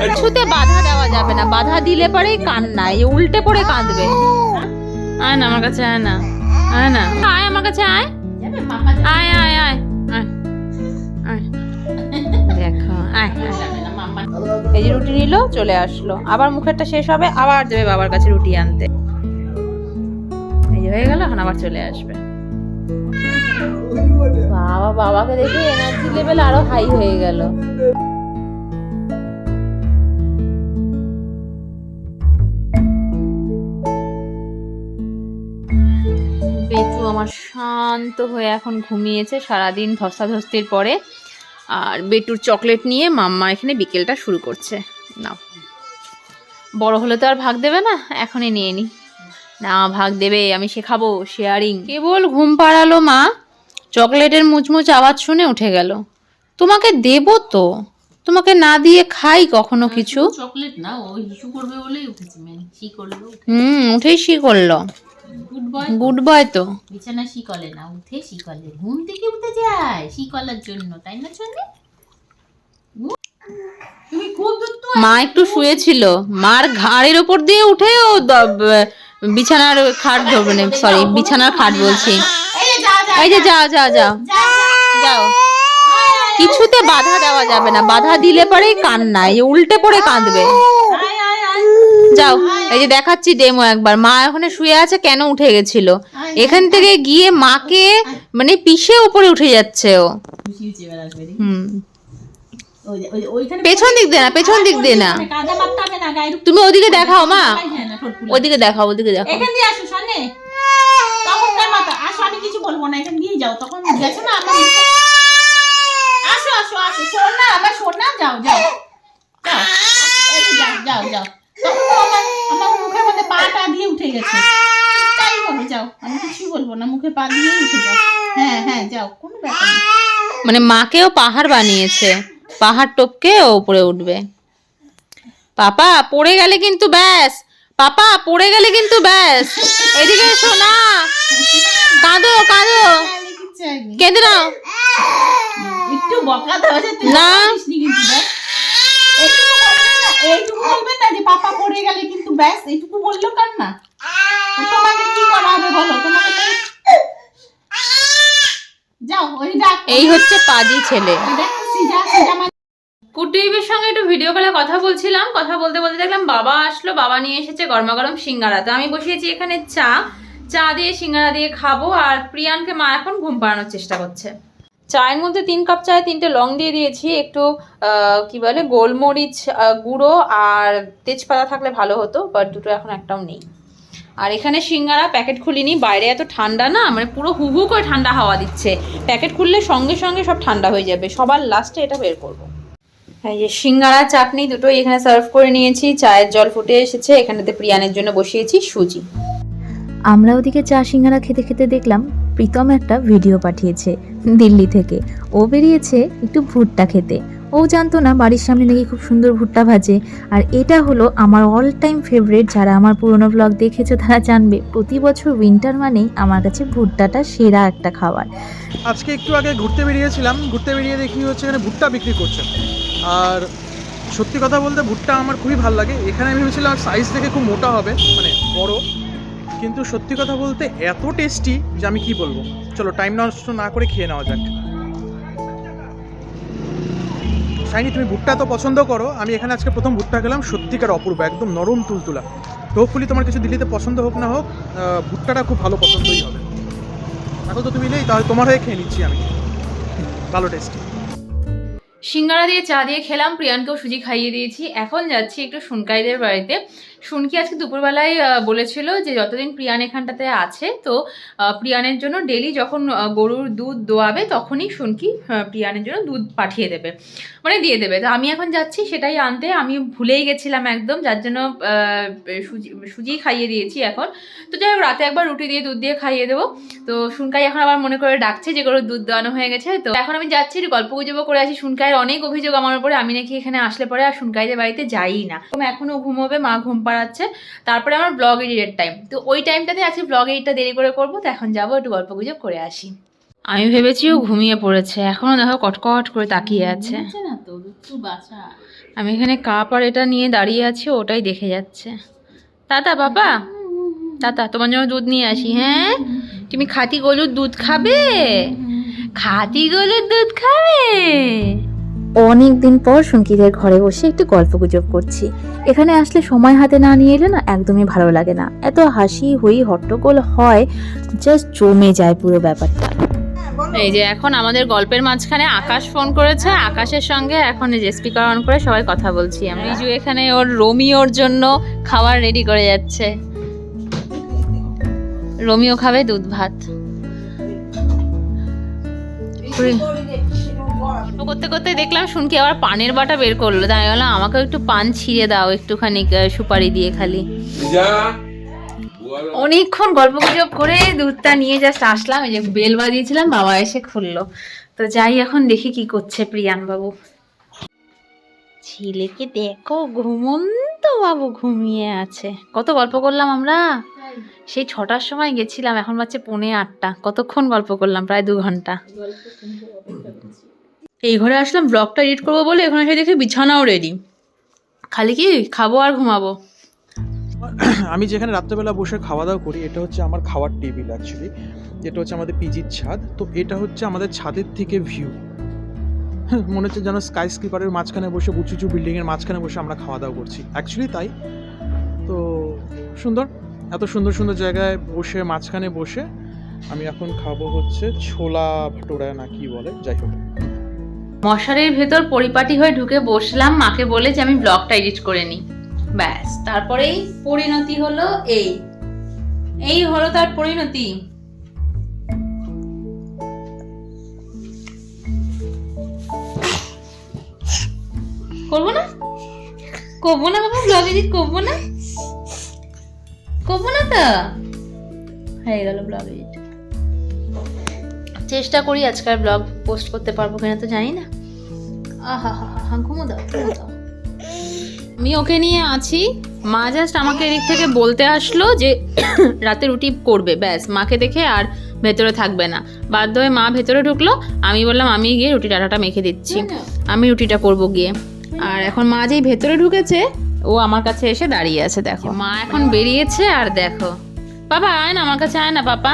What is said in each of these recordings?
কিছুতে বাধা দেওয়া যাবে না। বাধা দিলে পরেই কান্না এই উল্টে পড়ে কাঁদবে। আয় না আমার কাছে আয় না। আয় না। আয় আমার কাছে আয়। আয় আয় আয় আয়। আয়। দেখো আয় এই যে রুটি নিল চলে আসলো। আবার মুখেরটা শেষ হবে আবার যাবে বাবার কাছে রুটি আনতে। এই যে হয়ে গেল এখন আবার চলে আসবে। বাবা বাবাকে দেখে এনার্জি লেভেল আরও হাই হয়ে গেল। আমার শান্ত হয়ে এখন ঘুমিয়েছে সারাদিন ধস্তাধস্তির পরে। আর বেটুর চকলেট নিয়ে মাম্মা এখানে বিকেলটা শুরু করছে। নাও। বড় হলে তো আর ভাগ দেবে না এখনই নিয়ে নি। না ভাগ দেবে আমি শেখাবো শেয়ারিং কেবল ঘুম পাড়ালো মা চকলেটের মুচমুচ আওয়াজ শুনে উঠে গেল। তোমাকে দেবো তো? তোমাকে না দিয়ে খাই কখনো কিছু? চকলেট না ও ইস্যু করবে বলেই উঠেছে মেন হুম উঠেই শি করল। গুড বয় তো। বিছানা শিকলে না উঠে শিকলে। ঘুম থেকে উঠে যায় শিকলার জন্য তাই না দুধ মা একটু শুয়েছিল। মার ঘাড়ের ওপর দিয়ে উঠে ও বিছানার খাট মানে সরি বিছানার খাট বলছি। এই যে যা যা যাও। যাও যাও যা যাও কিছুতে বাধা দেওয়া যাবে না। বাধা দিলে পরেই কান্না এই উল্টে পড়ে কাঁদবে। যাও, এই যে দেখাচ্ছি ডেমো একবার। মা ওখানে শুয়ে আছে, কেন উঠে গেছিল? এখান থেকে গিয়ে মাকে মানে পিষে উপরে উঠে যাচ্ছে ও। পেছন দিক দিয়ে না, পেছন দিক দিয়ে না। তুমি ওদিকে দেখাও, মা। ওদিকে দেখাও ওদিকে দেখাও। এখান দিয়ে আসো, সামনে। তখন তার মাথা আসো, আমি কিছু বলব না, এখান দিয়ে যাও। তখন গেছো না আমার আসো আসো আসো, শোন না আমার শোন না, যাও যাও। যাও যাও যাও যাও তখন তো আমার আমার মুখের মধ্যে পাটা দিয়ে উঠে গেছে তাই করো যাও আমি কিছু বলব মুখে পা দিয়ে উঠে যাও। হ্যাঁ হ্যাঁ যাও কোনো ব্যাপার না। মানে মাকেও পাহাড় বানিয়েছে। পাহাড় টপকে ও উপরে উঠবে। পাপা পড়ে গেলে কিন্তু ব্যাস। পাপা পড়ে গেলে কিন্তু ব্যাস। এদিকে এসো না। কাঁদো কাঁদো। কেঁদে নাও। একটু বকা দেওয়া যায় তুই না। এইটুকু বলবেন না, এইটুকু বলবেন না যে পাপা পড়ে গেলে কিন্তু ব্যাস এইটুকু বলল কার না তোমাকে কি করা হবে বলো তোমাকে তো যাও ওই ডাক এই হচ্ছে পাজি ছেলে। কুটুইবের সঙ্গে একটু ভিডিও কলে কথা বলছিলাম। কথা বলতে বলতে দেখলাম বাবা আসলো, বাবা নিয়ে এসেছে গরমা গরম সিঙ্গারা। তো আমি বসিয়েছি এখানে চা। চা দিয়ে সিঙ্গারা দিয়ে খাব আর প্রিয়ানকে মা এখন ঘুম পাড়ানোর চেষ্টা করছে। চায়ের মধ্যে তিন কাপ চায়ে তিনটে লং দিয়ে দিয়েছি। একটু কি বলে, গোলমরিচ গুঁড়ো আর তেজপাতা থাকলে ভালো হতো বাট দুটো এখন একটাও নেই। আর এখানে সিঙ্গারা, প্যাকেট খুলিনি, বাইরে এত ঠান্ডা না মানে পুরো হু হু করে ঠান্ডা হাওয়া দিচ্ছে। প্যাকেট খুললে সঙ্গে সঙ্গে সব ঠান্ডা হয়ে যাবে, সবার লাস্টে এটা বের করব। এই যে সিঙ্গারা, চাটনি দুটোই এখানে সার্ভ করে নিয়েছি, চায়ের জল ফুটে এসেছে, এখানেতে প্রিয়ানের জন্য বসিয়েছি সুজি। আমরা ওদিকে চা সিঙ্গারা খেতে খেতে দেখলাম, প্রীতম একটা ভিডিও পাঠিয়েছে দিল্লি থেকে। ও বেরিয়েছে একটু ভুট্টা খেতে। ও জানতো না বাড়ির সামনে নাকি খুব সুন্দর ভুট্টা ভাজে। আর এটা হলো আমার অল টাইম ফেভারিট যারা আমার পুরনো ব্লগ দেখেছ তারা জানবে। প্রতি বছর উইন্টার মানেই আমার কাছে ভুট্টাটা সেরা একটা খাবার। আজকে একটু আগে ঘুরতে বেরিয়েছিলাম। ঘুরতে বেরিয়ে দেখি হচ্ছে এখানে ভুট্টা বিক্রি করছে। আর সত্যি কথা বলতে ভুট্টা আমার খুবই ভালো লাগে। এখানে আমি ভেবেছিলাম সাইজ দেখে খুব মোটা হবে মানে বড়। কিন্তু সত্যি কথা বলতে এত টেস্টি যে আমি কি বলব? চলো টাইম নষ্ট না করে খেয়ে নেওয়া যাক। সাইনি তুমি ভুট্টা তো পছন্দ করো। আমি এখানে আজকে প্রথম ভুট্টা খেলাম, সত্যিকার অপূর্ব একদম নরম তুলতুলা। তো হোপফুলি তোমার কিছু দিল্লিতে পছন্দ হোক না হোক ভুট্টাটা খুব ভালো পছন্দই হবে। এখন তো তুমি নেই, তাহলে তোমার হয়ে খেয়ে নিচ্ছি আমি। ভালো টেস্টি সিঙ্গারা দিয়ে চা দিয়ে খেলাম, প্রিয়াঙ্কেও সুজি খাইয়ে দিয়েছি। এখন যাচ্ছি একটু সুনকাইদের বাড়িতে। সুনকি আজকে দুপুরবেলায় বলেছিল যে যতদিন প্রিয়ান এখানটাতে আছে, তো প্রিয়ানের জন্য ডেলি যখন গরুর দুধ দোয়াবে তখনই শুনকি প্রিয়ানের জন্য দুধ পাঠিয়ে দেবে মানে দিয়ে দেবে। তো আমি এখন যাচ্ছি সেটাই আনতে, আমি ভুলেই গেছিলাম একদম, যার জন্য সুজি সুজি খাইয়ে দিয়েছি এখন। তো যাই হোক, রাতে একবার রুটি দিয়ে, দুধ দিয়ে খাইয়ে দেবো। তো শুনকাই এখন আবার মনে করে ডাকছে যে গরুর দুধ দেওয়ানো হয়ে গেছে, তো এখন আমি যাচ্ছি গল্প গুজবও করে আসি। সুনকাইয়ের অনেক অভিযোগ আমার উপরে, আমি নাকি এখানে আসলে পরে আর সুনকাইদের বাড়িতে যাই না। আমি এখনও ঘুমোবে, মা ঘুম পাড়াচ্ছে তারপরে আমার ব্লগ এডিটের টাইম তো ওই টাইমটাতে আজকে ব্লগ এডিটটা দেরি করে করব তো এখন যাব একটু গল্প গুজব করে আসি। আমি ভেবেছি ও ঘুমিয়ে পড়েছে এখনও দেখো কটকট করে তাকিয়ে আছে। আমি এখানে কাপ আর এটা নিয়ে দাঁড়িয়ে আছি ওটাই দেখে যাচ্ছে। তাতা বাবা তাতা তোমার জন্য দুধ নিয়ে আসি হ্যাঁ? তুমি খাতি গরুর দুধ খাবে? খাঁটি গরুর দুধ খাবে? অনেক দিন পর সঙ্গীদের ঘরে বসে একটু গল্প গুজব করছি। এখানে আসলে সময় হাতে না নিয়ে এলে না একদমই ভালো লাগে না। এত হাসি হই হট্টগোল হয় জাস্ট জমে যায় পুরো ব্যাপারটা। এই যে এখন আমাদের গল্পের মাঝখানে আকাশ ফোন করেছে। আকাশের সঙ্গে এখন এই যে স্পিকার অন করে সবাই কথা বলছি আমি রিজু এখানে ওর রোমিওর জন্য খাবার রেডি করে যাচ্ছে। রোমিও খাবে দুধ ভাত। গল্প করতে করতে দেখলাম শুনকি আবার পানের বাটা বের করল। তাই আমি বললাম আমাকেও একটু পান ছিঁড়ে দাও একটুখানি সুপারি দিয়ে খালি। অনেকক্ষণ গল্প গুজব করে দুধটা নিয়ে জাস্ট আসলাম এই যে বেল বাজিয়েছিলাম বাবা এসে খুললো। তো যাই এখন দেখি কি করছে প্রিয়ান বাবু ছেলেকে দেখো ঘুমন্ত বাবু ঘুমিয়ে আছে। কত গল্প করলাম আমরা? সেই ছটার সময় গেছিলাম এখন বাচ্চা পৌনে আটটা। কতক্ষণ গল্প করলাম? প্রায় দু ঘণ্টা। এই ঘরে আসলাম ব্লগটা এডিট করব বলে এখানে এসে দেখি বিছানাও রেডি খালি কি খাব আর ঘুমাবো। আমি যেখানে রাত্রেবেলা বসে খাওয়া দাওয়া করি, এটা হচ্ছে আমার খাওয়ার টেবিল অ্যাকচুয়ালি যেটা হচ্ছে আমাদের পিজির ছাদ, তো এটা হচ্ছে আমাদের ছাদের থেকে ভিউ মনে হচ্ছে যেন স্কাই স্কিপারের মাঝখানে বসে উঁচু উঁচু বিল্ডিংয়ের মাঝখানে বসে আমরা খাওয়া দাওয়া করছি। অ্যাকচুয়ালি তাই। তো সুন্দর। এত সুন্দর সুন্দর জায়গায় বসে, মাঝখানে বসে, আমি এখন খাব হচ্ছে ছোলা ভাটোরা না কি বলে, যাই হোক। মশারির ভেতর পরিপাটি হয়ে ঢুকে বসলাম। মাকে বলে যে, আমি ব্লগটা এডিট করে নিই ব্যাস, তারপরেই পরিণতি হলো এই। এই হলো তার পরিণতি। করব না? করব না বাবা ব্লগ এডিট করব না? করব না তো? হয়ে গেল ব্লগ এডিট চেষ্টা করি আজকাল ব্লগ পোস্ট করতে পারব কিনা তো জানি না। আহা হা হা ঘুমো দাও ঘুমো দাও। আমি ওকে নিয়ে আছি। মা জাস্ট আমাকে এদিক থেকে বলতে আসলো যে রাতে রুটি করবে ব্যাস মাকে দেখে আর ভেতরে থাকবে না। বাধ্য হয়ে মা ভেতরে ঢুকলো আমি বললাম আমি গিয়ে রুটি ডাটাটা মেখে দিচ্ছি। আমি রুটিটা করব গিয়ে। আর এখন মা যেই ভেতরে ঢুকেছে ও আমার কাছে এসে দাঁড়িয়ে আছে দেখো। মা এখন বেরিয়েছে আর দেখো। বাবা আয় না আমার কাছে আয় না পাপা।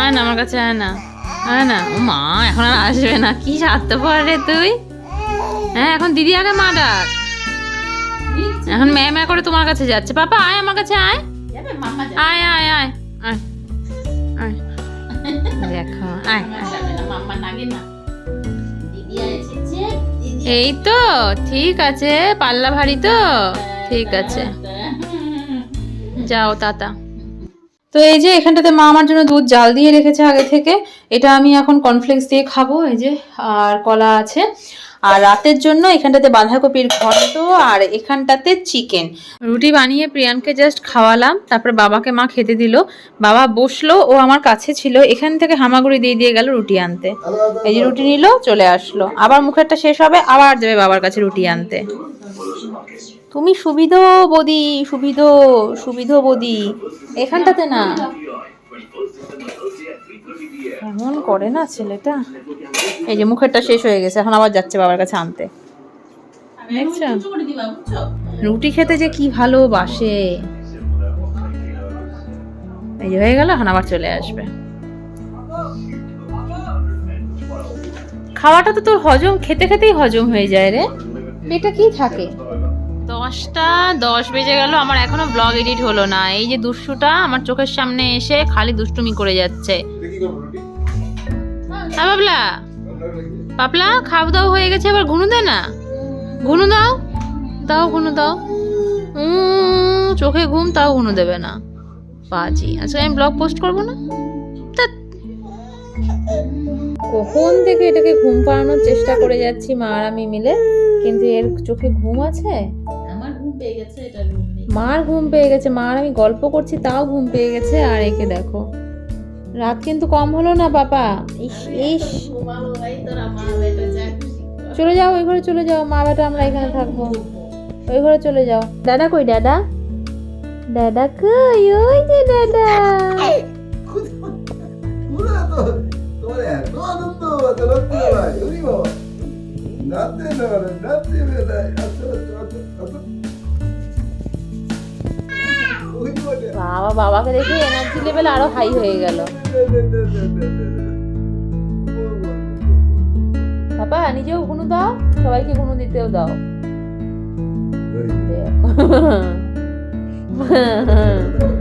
আয় না আমার কাছে আয় না। না মা, এখন আর আসবে না। কি স্বার্থপর রে তুই? হ্যাঁ এখন দিদি আগে মা ডাক। এখন ম্যা ম্যা করে তোমার কাছে যাচ্ছে। পাপা, আয় আমার কাছে, আয়। আয় আয় আয় আয়। আয়। দেখো আয়। এই তো, ঠিক আছে, পাল্লা ভারী তো। ঠিক আছে। যাও, তাতা। তো এই যে এখানটাতে মা আমার জন্য দুধ জাল দিয়ে রেখেছে আগে থেকে, এটা আমি এখন কর্নফ্লেক্স দিয়ে খাব, এই যে, আর কলা আছে। আর রাতের জন্য এখানটাতে বাঁধাকপির ঘন্ট আর এখানটাতে চিকেন। রুটি বানিয়ে প্রিয়ানকে জাস্ট খাওয়ালাম, তারপর বাবাকে মা খেতে দিল। বাবা বসল, ও আমার কাছে ছিল, এখান থেকে হামাগুড়ি দিয়ে দিয়ে গেল রুটি আনতে। এই যে রুটি নিল, চলে আসলো। আবার মুখেরটা শেষ হবে, আবার যাবে বাবার কাছে রুটি আনতে। তুমি সুবিধ বদি সুবিধ সুবিধ বদি। এখানটাতে না। এমন করে না ছেলেটা। এই যে মুখেরটা শেষ হয়ে গেছে এখন আবার যাচ্ছে বাবার কাছে আনতে। রুটি খেতে যে কি ভালোবাসে। এই যে হয়ে গেল এখন আবার চলে আসবে। খাওয়াটা তো তোর হজম খেতে খেতেই হজম হয়ে যায় রে। পেটে কি থাকে? দশটা, দশ বেজে গেল, আমার এখনও ব্লগ এডিট হলো না। এই যে দুষ্টুটা আমার চোখের সামনে এসে খালি দুষ্টুমি করে যাচ্ছে। হ্যাঁ পাপলা? খাও দাও হয়ে গেছে, এবার ঘুনু দে না। ঘুনু দাও। দাও ঘুনু দাও। চোখে ঘুম, তাও ঘুনু দেবে না। বাজি। আজকে আমি ব্লগ পোস্ট করব না? কখন থেকে এটাকে ঘুম পাড়ানোর চেষ্টা করে যাচ্ছি মা আর আমি মিলে? কিন্তু এর চোখে ঘুম আছে? আমার ঘুম পেয়ে গেছে এটা ঘুম নেই। মার ঘুম পেয়ে গেছে। মার আমি গল্প করছি তাও ঘুম পেয়ে গেছে। আর একে দেখো। রাত কিন্তু কম হলো না বাবা। ইস ইস। চলে যাও ওই ঘরে চলে যাও। মা বেটা আমরা এখানে থাকব। ওই ঘরে চলে যাও। দাদা কই দাদা? দাদা কই? ওই যে দাদা। তোমার এত আনন্দ বাবা বাবাকে দেখে এনার্জি লেভেল আরও হাই হয়ে গেল। বাবা নিজেও গুনু দাও সবাইকে গুনু দিতেও দাও।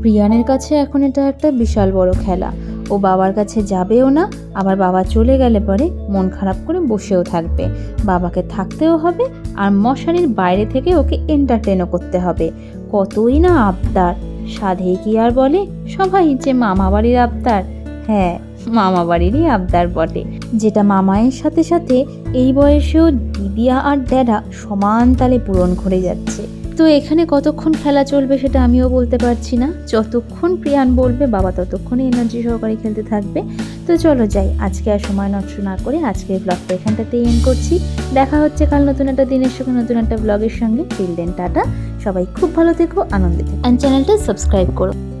প্রিয়ানের কাছে এখন এটা একটা বিশাল বড় খেলা। ও বাবার কাছে যাবেও না, আবার বাবা চলে গেলে পরে মন খারাপ করে বসেও থাকবে। বাবাকে থাকতেও হবে আর মশারির বাইরে থেকে ওকে এন্টারটেনও করতে হবে। কতই না আবদার। সাধে কি আর বলে? সবাই যে মামা বাড়ির আবদার। হ্যাঁ মামা বাড়িরই আবদার বটে। যেটা মামায়ের সাথে সাথে এই বয়সেও দিদিয়া আর ড্যাডা সমান তালে পূরণ করে যাচ্ছে। তো এখানে কতক্ষণ খেলা চলবে সেটা আমিও বলতে পারছি না। যতক্ষণ প্রিয়ান বলবে, বাবা ততক্ষণই এনার্জি সহকারে খেলতে থাকবে। তো চলো যাই, আজকে আর সময় নষ্ট না করে আজকের ব্লগটা এখানটাতে এন্ড করছি। দেখা হচ্ছে কাল নতুন একটা দিনের সঙ্গে, নতুন একটা ব্লগের সঙ্গে। Till then tata. সবাই খুব ভালো থেকো, আনন্দে থেকো। অ্যান্ড চ্যানেলটা সাবস্ক্রাইব করো।